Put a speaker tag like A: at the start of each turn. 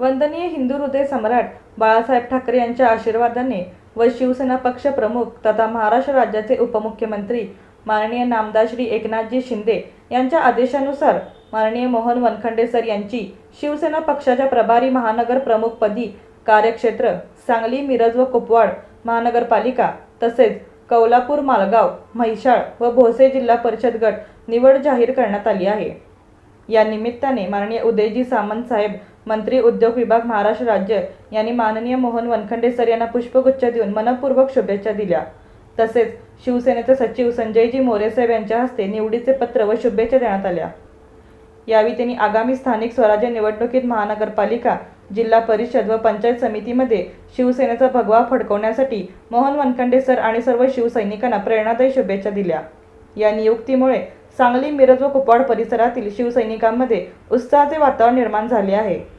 A: वंदनीय हिंदू हृदय सम्राट बाळासाहेब ठाकरे यांच्या आशीर्वादाने व शिवसेना पक्ष प्रमुख तथा महाराष्ट्र राज्याचे उपमुख्यमंत्री माननीय नामदार श्री एकनाथजी शिंदे यांच्या आदेशानुसार माननीय मोहन वनखंडे सर यांची शिवसेना पक्षाच्या प्रभारी महानगर प्रमुखपदी कार्यक्षेत्र सांगली मिरज व कुपवाड महानगरपालिका तसेच कौलापूर मालगाव म्हैसाळ व भोसे जिल्हा परिषद गट निवड जाहीर करण्यात आली आहे. या निमित्ताने माननीय उदयजी सामंत साहेब मंत्री उद्योग विभाग महाराष्ट्र राज्य यांनी माननीय मोहन वनखंडे सर यांना पुष्पगुच्छ देऊन मनपूर्वक शुभेच्छा दिल्या. तसेच शिवसेनेचे सचिव संजयजी मोरे साहेब यांच्या हस्ते निवडीचे पत्र व शुभेच्छा देण्यात आल्या. यावेळी त्यांनी आगामी स्थानिक स्वराज्य निवडणुकीत महानगरपालिका जिल्हा परिषद व पंचायत समितीमध्ये शिवसेनेचा भगवा फडकवण्यासाठी मोहन वनखंडे सर आणि सर्व शिवसैनिकांना प्रेरणादायी शुभेच्छा दिल्या. या नियुक्तीमुळे सांगली मिरज व कुपवाड परिसरातील शिवसैनिकांमध्ये उत्साहाचे वातावरण निर्माण झाले आहे.